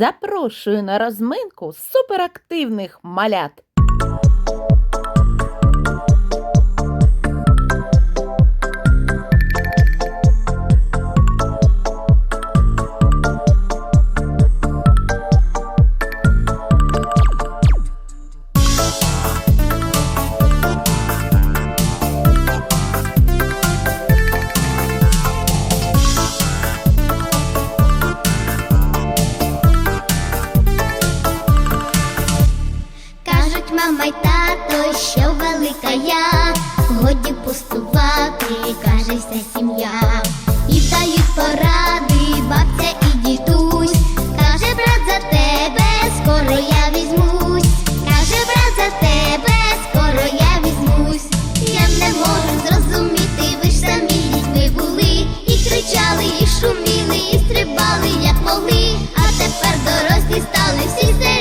Запрошую на розминку суперактивних малят. Кажуть, мама й тато, що велика я, годі пустувати, каже вся сім'я. І дають поради бабця і дідусь. Каже, брат, за тебе, скоро я візьмусь. Каже, брат, за тебе, скоро я візьмусь. Я не можу зрозуміти, ви ж самі дітьми були, і кричали, і шуміли, і стрибали, як могли. А тепер дорослі стали всі серйозні,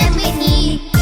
and we need.